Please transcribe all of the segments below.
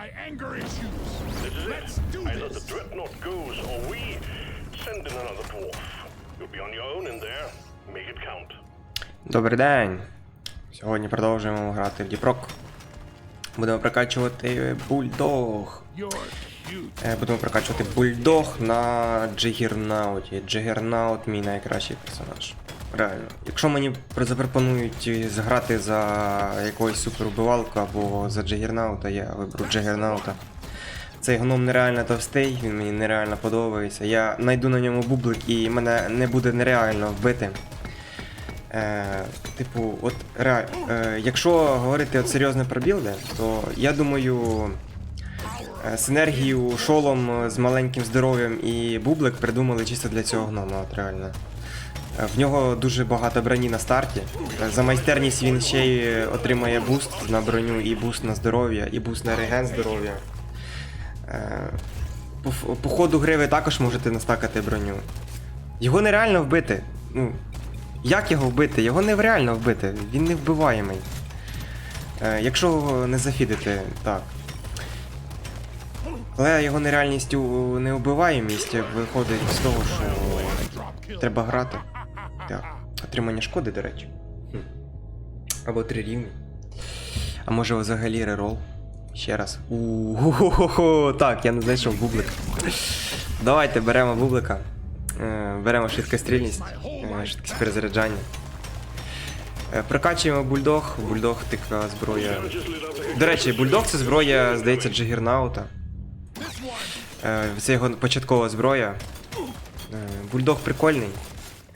my anger issues. This is Let's it. do Either the dreadnought goes or we send in another dwarf. You'll be on your own in there. Make it count. Добрий день! Сьогодні продовжуємо грати в Діпрок. Будемо прокачувати бульдог. Е, Будемо прокачувати бульдог на Джигернауті. Джигернаут мій найкращий персонаж. Реально. Якщо мені запропонують зграти за якогось суперубивалку або за Джигернаута, я виберу Джигернаута. Цей гном нереально товстий, він мені нереально подобається. Я знайду на ньому бублик і мене не буде нереально вбити. Е, типу, от реально, е, якщо говорити от серйозно про білди, то я думаю, е, синергію шолом з маленьким здоров'ям і бублик придумали чисто для цього гнома, от реально. В нього дуже багато броні на старті. За майстерність він ще й отримає буст на броню, і буст на здоров'я, і буст на реген здоров'я. Е, По, по ходу гри ви також можете настакати броню. Його нереально вбити. Ну, як його вбити? Його нереально вбити, він не вбиваємий. Е, якщо не зафідити, так. Але його нереальність у невбиваємість виходить з того, що треба грати. Так. Отримання шкоди, до речі. Хм. Або три рівні. А може взагалі рерол? Ще раз. У-хо-хо-хо. Так, я не знайшов бублик. Давайте беремо бублика. Е, Беремо швидкострільність, е, швидкість перезаряджання. Е, Прокачуємо бульдог. Бульдог така зброя. До речі, бульдог це зброя, здається, Джигернаута. Це його початкова зброя. Бульдог прикольний.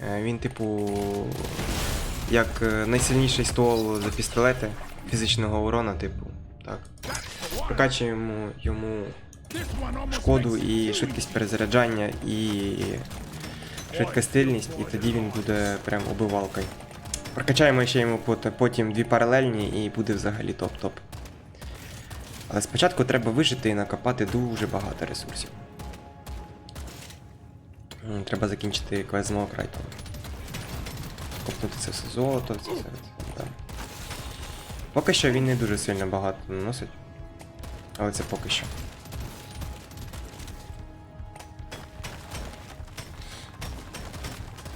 Е, Він, типу, як е, найсильніший ствол за пістолети фізичного урона, типу. Так. Прокачуємо йому шкоду і швидкість перезаряджання, і швидкостильність, і тоді він буде прям убивалкою. Прокачаємо ще йому потім дві паралельні і буде взагалі топ-топ. Але спочатку треба вижити і накопати дуже багато ресурсів. Треба закінчити квест з Новокрайтом. Копнути це все золото, це все. Да. Поки що він не дуже сильно багато наносить. Але це поки що.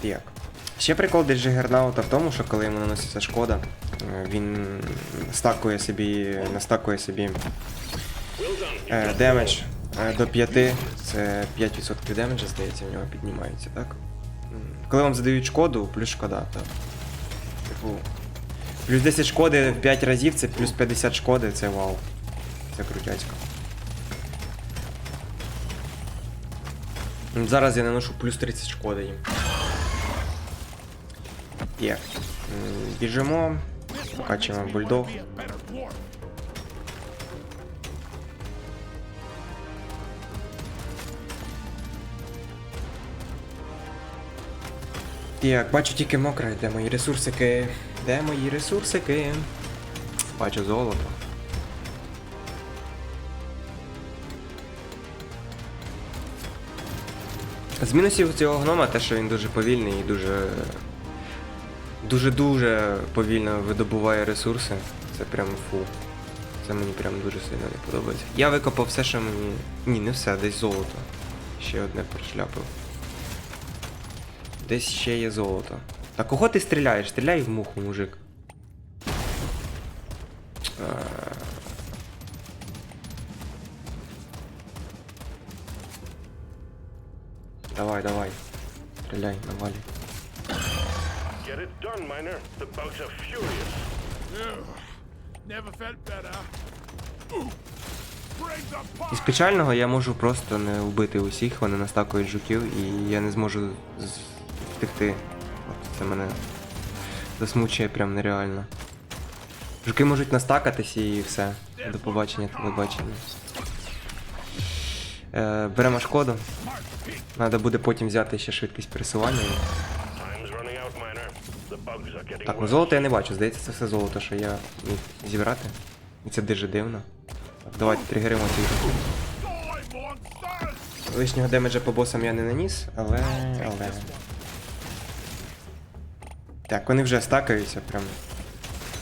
Так. Ще прикол десь Джигернаута в тому, що коли йому наноситься шкода, е, він стакує собі, настакує собі е, демедж до 5. Це 5% демеджа, здається, в нього піднімається, так? Коли вам задають шкоду, плюс шкода, так. Типу. Плюс 10 шкоди в 5 разів, це плюс 50 шкоди, це вау. Це крутяцько. Зараз я наношу плюс 30 шкоди їм. Є. Біжимо. Качаємо бульдог. Так, бачу тільки мокре, де мої ресурсики. Де мої ресурсики? Бачу золото. З мінусів цього гнома те, що він дуже повільний і дуже. Дуже-дуже повільно видобуває ресурси. Це прям фу. Це мені прям дуже сильно не подобається. Я викопав все, що мені. Ні, не все, десь золото. Ще одне прошляпив. Десь ще є золото. Та кого ти стріляєш? Стріляй в муху, мужик. Давай, давай. Стреляй, навали. Get it done, miner. The bugs are furious. Never felt better. Із печального я можу просто не вбити усіх, вони настакують жуків, і я не зможу втекти. От це мене засмучує прям нереально. Жуки можуть настакатись і все. До побачення, телебачення. Е, беремо шкоду. Треба буде потім взяти ще швидкість пересування. Так, ну золото я не бачу, здається, це все золото, що я міг зібрати. І це дуже дивно. Так, давайте тригеримо цей жуків. Лишнього демеджа по босам я не наніс, але. але. Так, вони вже стакаються прям.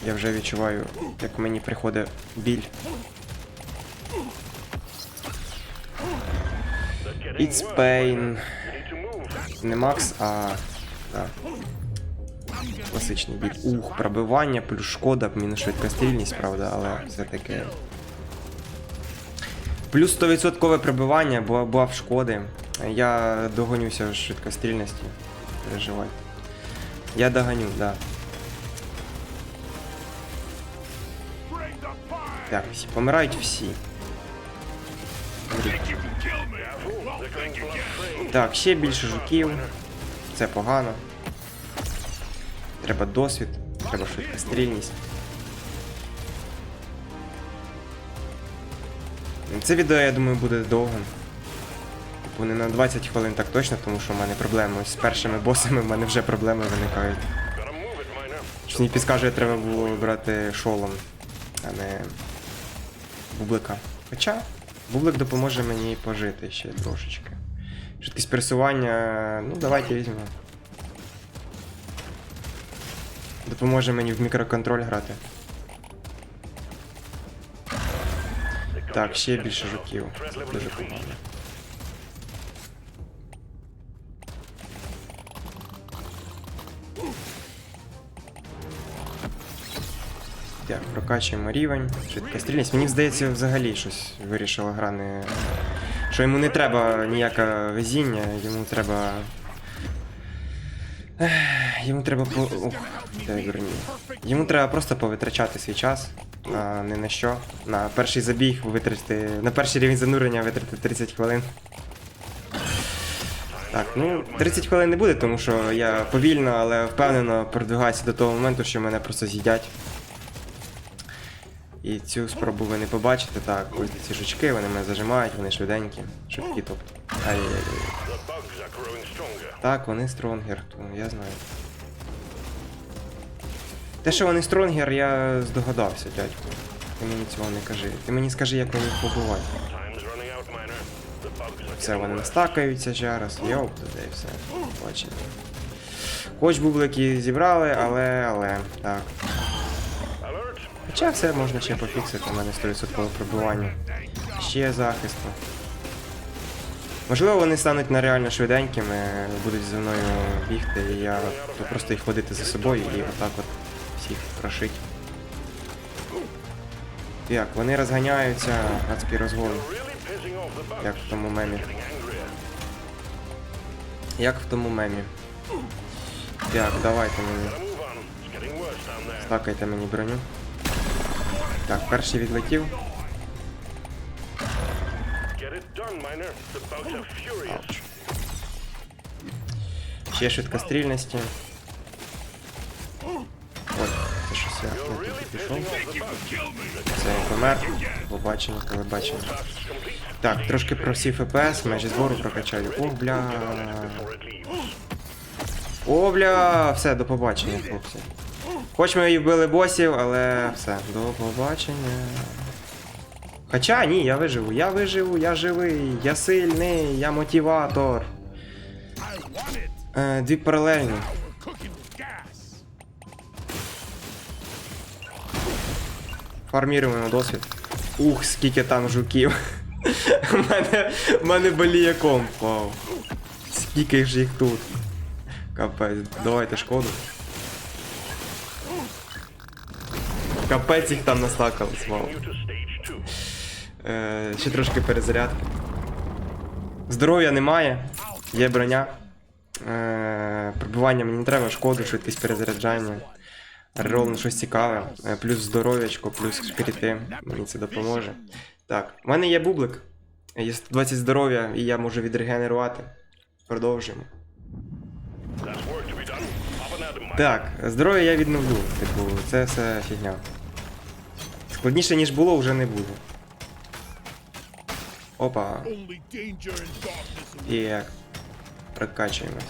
Я вже відчуваю, як мені приходить біль. It's pain. Не Макс, а. Да. Класичний біль. Ух, пробивання, плюс шкода, мінус швидкострільність, правда, але все-таки. Плюс 100% пробивання, бо баф шкоди. Я догонюся швидкострільності. Переживайте. Я догоню, да. Так, всі помирають всі. Так, ще більше жуків. Це погано. Треба досвід, треба швидкострільність. Це відео, я думаю, буде довгим. Типу не на 20 хвилин так точно, тому що в мене проблеми з першими босами, в мене вже проблеми виникають. Щось мені підскаже, треба було брати шолом, а не бублика. Хоча бублик допоможе мені пожити ще трошечки. Швидкість пересування, ну давайте візьмемо. Допоможе мені в мікроконтроль грати. Так, ще більше жуків. Дуже погано. Так, прокачуємо рівень, швидкострільність. Мені здається, взагалі щось вирішила гра не. Що йому не треба ніяке везіння, йому треба. Йому треба по. Ух, та дурні. Йому треба просто повитрачати свій час. А не на що. На перший забіг витратити. На перший рівень занурення витратити 30 хвилин. Так, ну 30 хвилин не буде, тому що я повільно, але впевнено продвигаюся до того моменту, що мене просто з'їдять. І цю спробу ви не побачите. Так, ось ці жучки, вони мене зажимають, вони швиденькі. Швидкі, тобто. Ай-яй-яй. Так, вони стронгер, то я знаю. Те, що вони стронгер, я здогадався, дядько. Ти мені цього не кажи. Ти мені скажи, як вони побувають. Все, вони настакаються зараз. Йоп, туди і все. Бачите. Хоч бублики зібрали, але, але, так. Хоча все можна ще пофіксити, у мене 100% пробивання. Ще захисту. Можливо, вони стануть нереально швиденькими, будуть за мною бігти, і я буду просто їх водити за собою і отак от всіх прошить. Так, вони розганяються, адський розгон, як в тому мемі. Як в тому мемі. Так, давайте мені. Стакайте мені броню. Так, перший відлетів. Ще швидкострільності. Ой, це щось я не пішов. Це я помер. Телебачення. Tasks. Так, трошки просів ФПС, межі збору прокачаю. О, бля. О, бля, все, до побачення, хлопці. Хоч ми і вбили босів, але все, до побачення. Хоча ні, я виживу, я виживу, я живий, я сильний, я мотиватор. Е, дві паралельні. Фарміруємо досвід. Ух, скільки там жуків. У мене, мене боліє комп, вау. Скільки ж їх тут. Капець, давайте шкоду. Капець їх там настакалось, вау. Е, ще трошки перезарядки. Здоров'я немає, є броня. Е, пробивання мені не треба, шкоду, швидкість перезаряджання. Рерол на щось цікаве. Е, плюс здоров'ячко, плюс шкріти. Мені це допоможе. Так, в мене є бублик. Є 120 здоров'я, і я можу відрегенерувати. Продовжуємо. Так, здоров'я я відновлю. Типу, це все фігня. Складніше, ніж було, вже не буде. Опа. І як прокачуємось.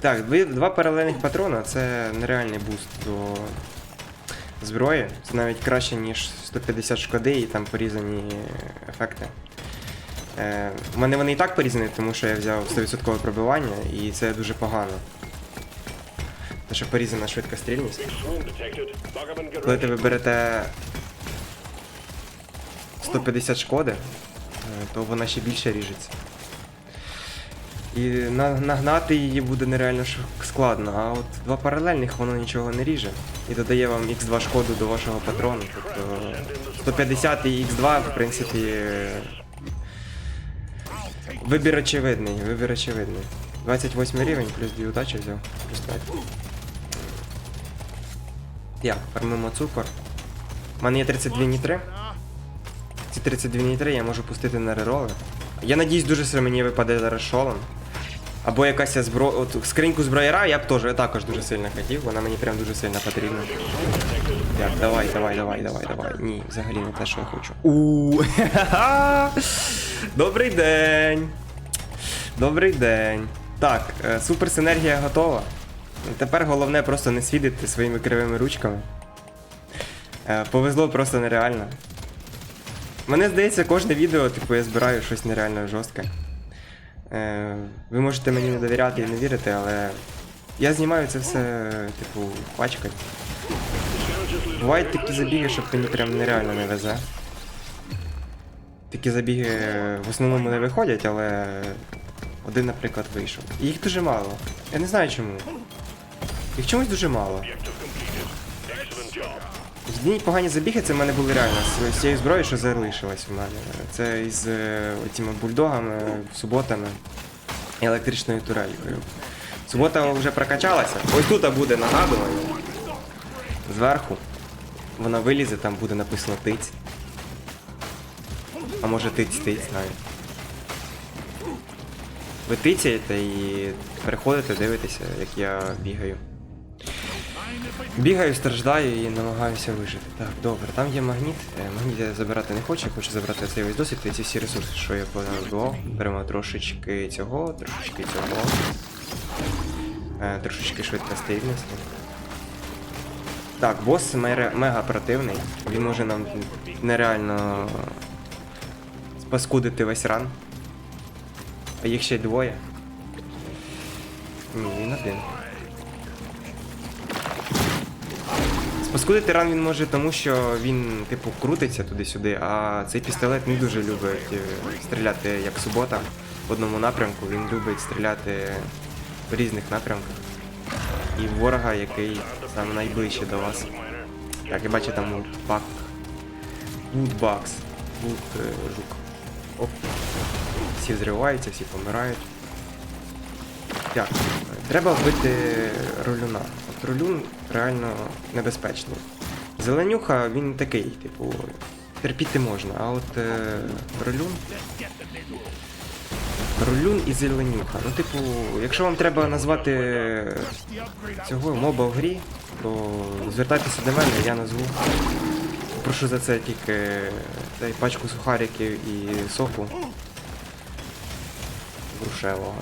Так, два паралельних патрона це нереальний буст до зброї. Це навіть краще, ніж 150 шкоди і там порізані ефекти. Е, у мене вони і так порізані, тому що я взяв 100% пробивання, і це дуже погано. те, що порізана швидка стрільність. Коли ви берете 150 шкоди, е, то вона ще більше ріжеться. І нагнати її буде нереально складно, а от два паралельних воно нічого не ріже. І додає вам Х2 шкоду до вашого патрону. Тобто 150 і Х2, в принципі. Вибір очевидний, вибір очевидний. 28 рівень, плюс 2 удачі взяв, плюс 5. Як, фармимо цукор. У мене є 32 нітри. Ці 32 нітри я можу пустити на рероли. Я надіюсь, дуже сильно мені випаде зараз шолом. Або якась збро... От скриньку зброєра я б теж також дуже сильно хотів, вона мені прям дуже сильно потрібна. Так, давай, давай, давай, давай, давай. Ні, взагалі не те, що я хочу. у Добрий день. Добрий день. Так, е, суперсинергія готова. Тепер головне просто не свідити своїми кривими ручками. Е, Повезло просто нереально. Мене здається, кожне відео, типу, я збираю щось нереально жорстке. Е, ви можете мені не довіряти і не вірити, але я знімаю це все, типу, пачкать. Бувають такі забіги, що мені прям нереально не везе. Такі забіги е, в основному не виходять, але один, наприклад, вийшов. І їх дуже мало. Я не знаю чому. Їх чомусь дуже мало. Єдині погані забіги це в мене були реально з, цією зброєю, що залишилась у мене. Це із е, цими бульдогами, суботами і електричною турелькою. Субота вже прокачалася. Ось тут буде нагадування. Зверху. Вона вилізе, там буде написано тиць. А може тиць-тиць навіть. Ви тицяєте і переходите, дивитеся, як я бігаю. Бігаю, страждаю і намагаюся вижити. Так, добре, там є магніт. Е, Магніт я забирати не хочу, я хочу забрати цей весь досвід і ці всі ресурси, що я поназбував. Беремо трошечки цього, трошечки цього. Е, трошечки швидка стрільності. Так, бос мега противний. Він може нам нереально спаскудити весь ран. А їх ще й двоє. Ні, він один. Спаскудити ран він може тому, що він, типу, крутиться туди-сюди, а цей пістолет не дуже любить е, стріляти як субота в одному напрямку, він любить стріляти в різних напрямках. І ворога, який саме найближче до вас. Так, я бачу там пак. Вудбакс. Вуд е, жук. Оп. Всі зриваються, всі помирають. Так, треба вбити ролюна. От ролюн реально небезпечний. Зеленюха він такий, типу, терпіти можна, а от е, ролюн. Ролюн і зеленюха. Ну, типу, якщо вам треба назвати цього моба в грі, то звертайтеся до мене, я назву. Прошу за це тільки дай пачку сухариків і соку. Грушевого.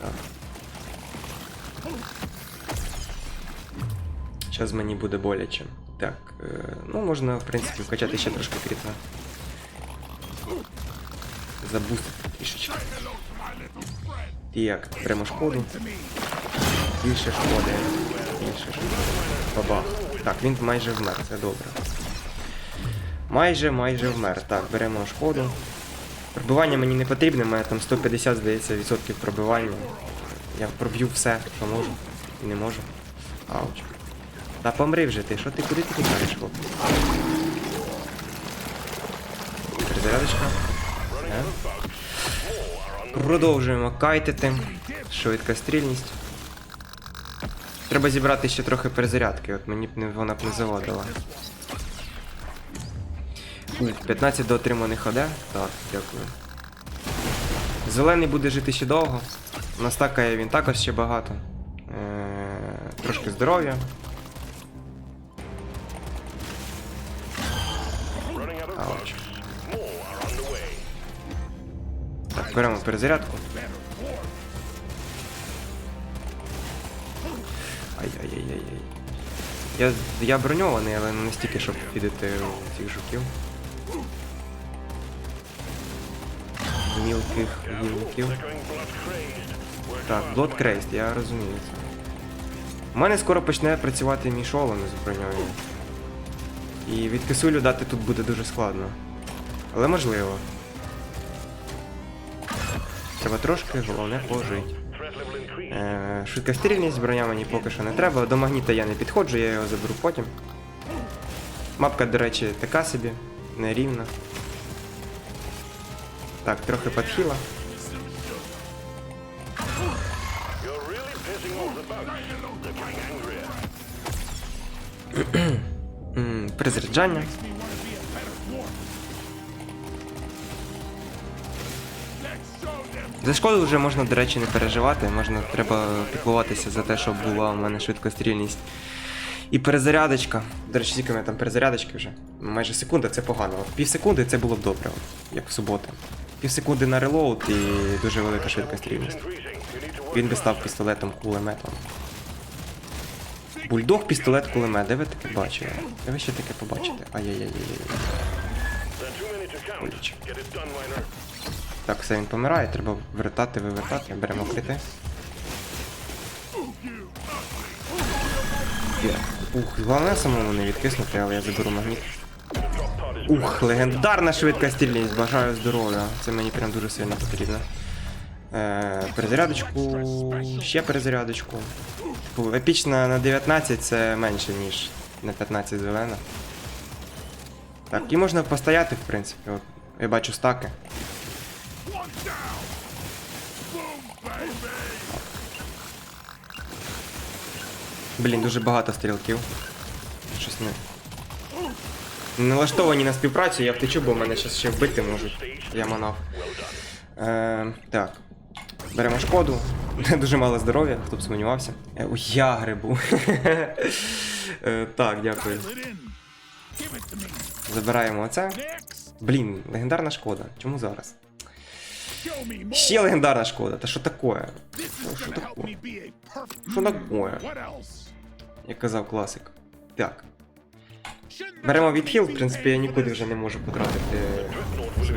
Так. Зараз мені буде боляче. Так, е, ну можна, в принципі, вкачати ще трошки кріпа. Забустити трішечки. Так, беремо шкоду. Більше шкоди. Більше шкоди. Бабах. Так, він майже вмер, це добре. Майже, майже вмер. Так, беремо шкоду. Пробивання мені не потрібне, у мене там 150, здається, відсотків пробивання. Я проб'ю все, що можу. І не можу. Ауч. Та помри вже ти, що ти куди ти тікаєш, хлопці? Перезарядочка. Е. Продовжуємо кайтити. Швидка стрільність. Треба зібрати ще трохи перезарядки, от мені б не, вона б не заводила. 15 до отриманих ОД. Так, дякую. Зелений буде жити ще довго. Настакає він також ще багато. Е, трошки здоров'я. Так, беремо перезарядку. Ай-яй-яй-яй. Я, я броньований, але не настільки, щоб фідити у цих жуків. Мілких гілків. Так, Blood Crazed, я розумію це. У мене скоро почне працювати мій шолом з броньою. І від кисулю дати тут буде дуже складно. Але можливо. Треба трошки, головне пожити. Е, швидкострільність, броня мені поки що не треба. До магніта я не підходжу, я його заберу потім. Мапка, до речі, така собі, нерівна. Так, трохи підхила. Them За шкоду вже можна, до речі, не переживати. Можна треба піклуватися за те, щоб була у мене швидкострільність. І перезарядочка. До речі, скільки у мене там перезарядочки вже. Майже секунда це погано. От пів секунди це було б добре, як в суботу. Пів секунди на релоуд і дуже велика швидкострільність. Він би став пістолетом кулеметом. Бульдог, пістолет, кулемет. Де ви таке бачили? Де ви ще таке побачите? Ай-яй-яй-яй. Miner. Так, все, він помирає, треба вертати, вивертати. Беремо крити. Ух, головне самому не відкиснути, але я заберу магніт. Ух, легендарна швидка стрільність, бажаю здоров'я. Це мені прям дуже сильно потрібно. Е, перезарядочку, ще перезарядочку. Типу, епічна на 19 це менше, ніж на 15 зелена. Так, і можна постояти, в принципі. От, я бачу стаки. Блін, дуже багато стрілків. Щось не. Налаштовані на співпрацю, я втечу, бо мене щас ще вбити можуть. Я манав. Е, так. Беремо шкоду. Дуже мало здоров'я, хто б сумнівався. Е, ой, я грибу. Е, так, дякую. Забираємо оце. Блін, легендарна шкода. Чому зараз? Ще легендарна шкода. Та що таке? Що таке? Що таке? Як казав класик. Так. Беремо відхил, в принципі, я нікуди вже не можу потратити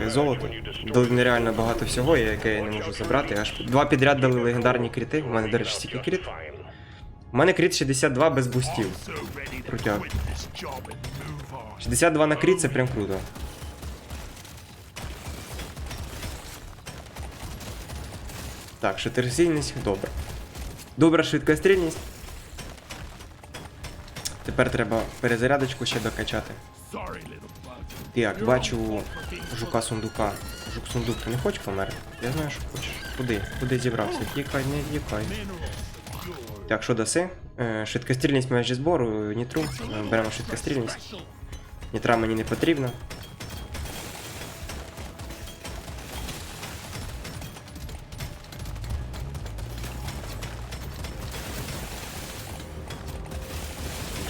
золото. Дали нереально багато всього, яке я не можу забрати. Аж два підряд дали легендарні кріти. У мене, до речі, стільки кріт. У мене кріт 62 без бустів. Крутяк. quit this job and move on. 62 на кріт це прям круто. Так, швидкострільність, добре. Добра швидкострільність. Тепер треба перезарядочку ще докачати. Так, бачу жука сундука. Жук сундук, ти не хочеш померти? Я знаю, що хочеш. Куди? Куди зібрався? Тікай, не тікай. Так, що даси? Е, швидкострільність межі збору, нітру. Е, Беремо швидкострільність. Нітра мені не потрібна.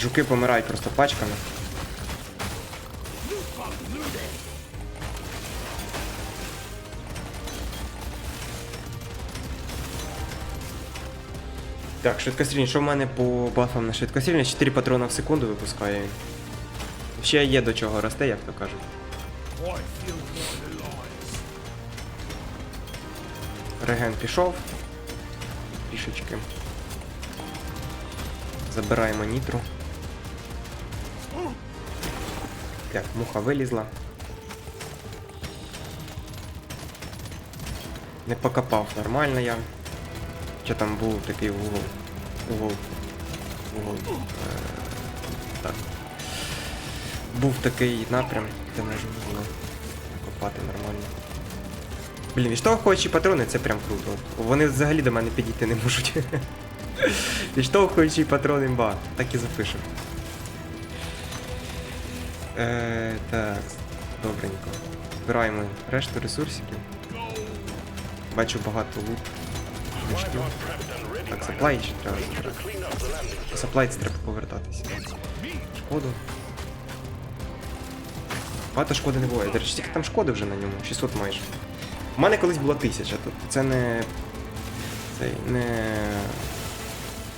Жуки помирають просто пачками. Так, швидкострільність. Що в мене по бафам на швидкострільність? 4 патрона в секунду випускає. Ще є до чого росте, як то кажуть. Реген пішов. Пішечки. Забираємо нітру. Так, муха вилізла. Не покопав нормально я. Що там був такий угол. Угол. Угол. Е, так. Був такий напрям, де можна було копати нормально. Блін, відштовхуючі патрони це прям круто. Вони взагалі до мене підійти не можуть. Відштовхуючі патрони ба. Так і запишемо. Е, так, добренько. Збираємо решту ресурсиків. Бачу багато лут. Так, саплай ще треба збирати. Саплай це треба повертатися. Шкоду. Багато шкоди не буває. До речі, скільки там шкоди вже на ньому? 600 майже. У мене колись була 1000, тобто це не. Це не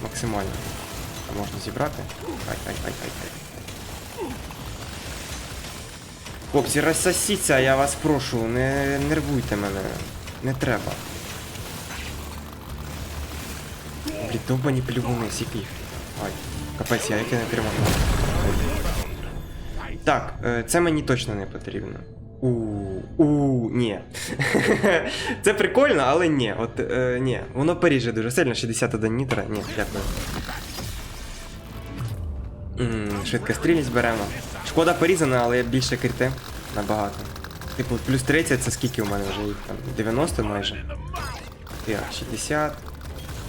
максимально. Можна зібрати. Ай, Хлопці, розсосіться, я вас прошу, не нервуйте мене. Не треба. Блін, довбані плювуни, скільки їх. Капець, я яке не тримав. Так, е, це мені точно не потрібно. У, у, ні. Це прикольно, але ні. От, е, ні. Воно поріже дуже сильно, 61 нітра. Ні, дякую. Швидкострільність беремо. Шкода порізана, але більше крити набагато. Типу, плюс 30 це скільки у мене вже їх там? 90 майже. Так, 60.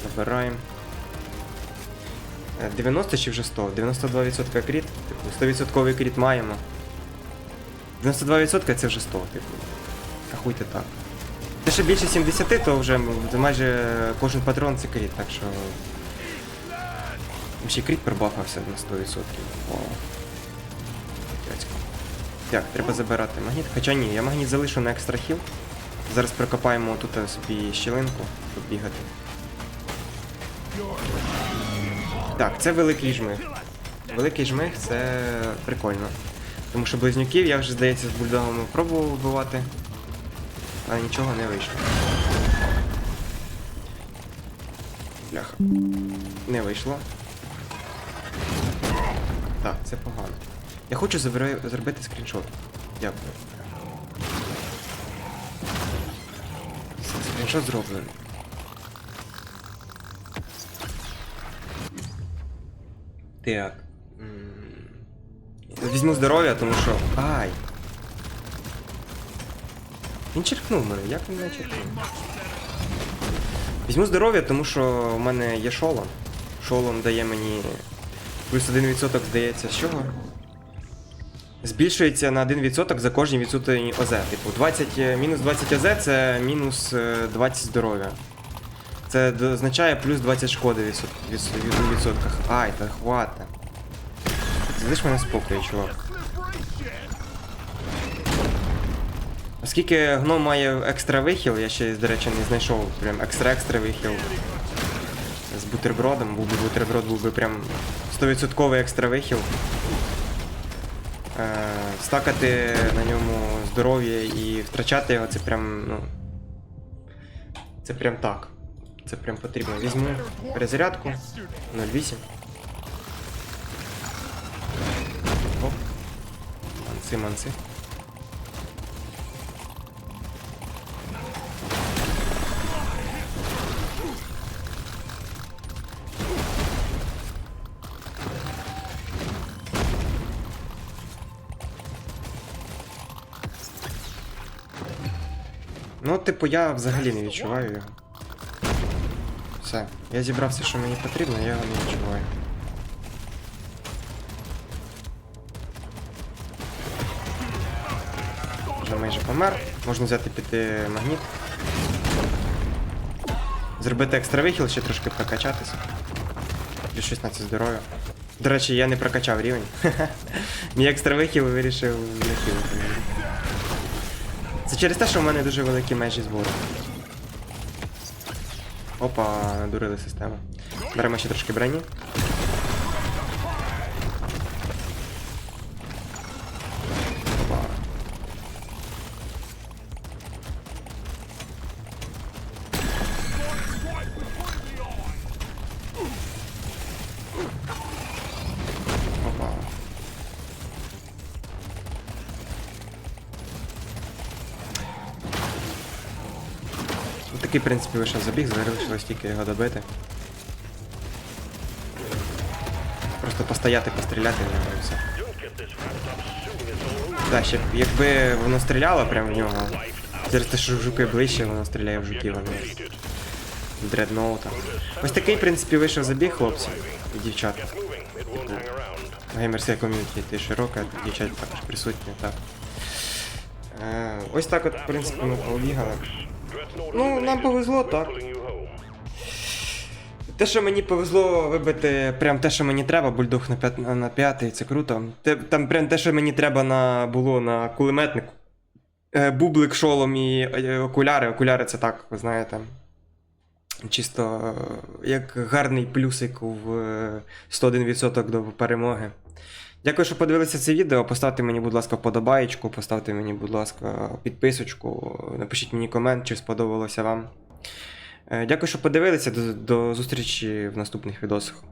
Забираємо. Е, 90 чи вже 100? 92% кріт. Типу, 100% кріт маємо. 92% це вже 100, типу. Рахуйте так. Це ще більше 70, то вже майже кожен патрон це кріт, так що. Ще кріт прибахався на 100%. О. Так, треба забирати магніт. Хоча ні, я магніт залишу на екстра хіл. Зараз прокопаємо тут собі щілинку, щоб бігати. Так, це великий жмих. Великий жмих це прикольно. Тому що близнюків я вже, здається, з бульдогами пробував вбивати, але нічого не вийшло. Бляха. Не вийшло. Так, це погано. Я хочу зробити скріншот. Дякую. Скріншот зроблений. Так. Візьму здоров'я, тому що. Ай! Він черкнув мене, як він мене черкнув? Візьму здоров'я, тому що в мене є шолом. Шолом дає мені плюс 1% здається з чого? Збільшується на 1% за кожні відсутні ОЗ. Типу 20, е, мінус 20 ОЗ це мінус е, 20 здоров'я. Це означає плюс 20 шкоди в відсот- відсотках. Ай, та хвата. Залиш мене спокою, чувак. Оскільки гном має екстра вихіл, я ще, до речі, не знайшов прям екстра-екстра вихіл з бутербродом, був би бутерброд, був би прям 100% екстра вихіл. Е, стакати на ньому здоров'я і втрачати його, це прям, ну. Це прям так. Це прям потрібно. Візьму перезарядку 0,8. Оп. Манси, манси. Ну, типу, я взагалі не відчуваю його. Все, я зібрав все, що мені потрібно, я його не відчуваю. Вже майже помер. Можна взяти піти магніт. Зробити екстра вихіл, ще трошки прокачатися. Плюс 16 здоров'я. До речі, я не прокачав рівень. Мій екстра вихіл вирішив мені. Це через те, що в мене дуже великі межі збору. Опа, надурили систему. Беремо ще трошки броні. В принципі, вийшов забіг, залишилось тільки його добити. Просто постояти, постріляти і все. Так, ще якби воно стріляло прямо в нього. Через те, що жуки ближче, воно стріляє в жуків, а не в дредноута. Ось такий, в принципі, вийшов забіг, хлопці і hang around. Геймерська ком'юніті ти широка, дівчат також присутні, так. Е, ось так от, в принципі, ми побігали. Ну, нам повезло, так. Те, що мені повезло вибити прям те, що мені треба, бульдог на, п'ят... на п'ятий, це круто. Те, там прям те, що мені треба на... було на кулеметнику. Е, бублик, шолом і е, окуляри. Окуляри це так, ви знаєте. Чисто е, як гарний плюсик в е, 101% до перемоги. Дякую, що подивилися це відео. Поставте мені, будь ласка, вподобаєчку, поставте мені, будь ласка, підписочку, напишіть мені комент, чи сподобалося вам. Е, Дякую, що подивилися. До, до зустрічі в наступних відосах.